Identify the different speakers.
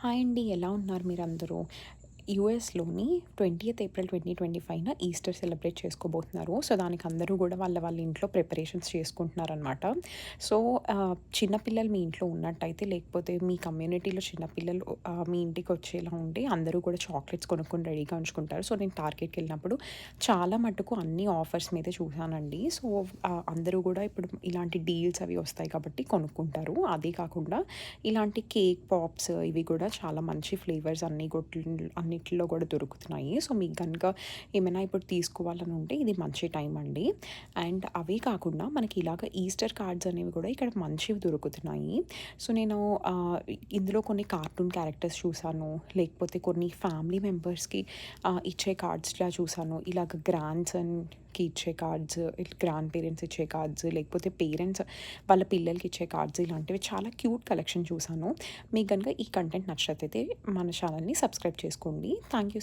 Speaker 1: Hi అండి ఎలా ఉన్నారు మీరందరూ? యూఎస్లోని ట్వంటీయత్ ఏప్రిల్ ట్వంటీ ట్వంటీ ఫైవ్న ఈస్టర్ సెలబ్రేట్ చేసుకోబోతున్నారు. సో దానికి అందరూ కూడా వాళ్ళ వాళ్ళ ఇంట్లో ప్రిపరేషన్స్ చేసుకుంటున్నారనమాట సో చిన్నపిల్లలు మీ ఇంట్లో ఉన్నట్టయితే లేకపోతే మీ కమ్యూనిటీలో చిన్నపిల్లలు మీ ఇంటికి వచ్చేలా ఉంటే అందరూ కూడా చాక్లెట్స్ కొనుక్కొని రెడీగా ఉంచుకుంటారు. సో నేను టార్గెట్కి వెళ్ళినప్పుడు చాలా మటుకు అన్ని ఆఫర్స్ మీదే చూశానండి సో అందరూ కూడా ఇప్పుడు ఇలాంటి డీల్స్ అవి వస్తాయి కాబట్టి కొనుక్కుంటారు. అదే కాకుండా ఇలాంటి కేక్ పాప్స్ ఇవి కూడా చాలా మంచి ఫ్లేవర్స్ అన్ని గొట్లు అన్నిటిలో కూడా దొరుకుతున్నాయి. సో మీకు కనుక ఏమైనా ఇప్పుడు తీసుకోవాలని ఉంటే ఇది మంచి టైం అండి. అండ్ అవే కాకుండా మనకి ఇలాగ ఈస్టర్ కార్డ్స్ అనేవి కూడా ఇక్కడ మంచివి దొరుకుతున్నాయి. సో నేను ఇందులో కొన్ని కార్టూన్ క్యారెక్టర్స్ చూసాను. లేకపోతే కొన్ని ఫ్యామిలీ మెంబర్స్కి ఇచ్చే కార్డ్స్లా చూసాను. ఇలాగ గ్రాండ్స్ అండ్కి ఇచ్చే కార్డ్స్ గ్రాండ్ పేరెంట్స్ ఇచ్చే కార్డ్స్ లేకపోతే పేరెంట్స్ వాళ్ళ పిల్లలకి ఇచ్చే కార్డ్స్ ఇలాంటివి చాలా క్యూట్ కలెక్షన్ చూసాను. మీకు కనుక ఈ కంటెంట్ నచ్చినట్లయితే మన ఛానల్ని సబ్స్క్రైబ్ చేసుకోండి. Thank you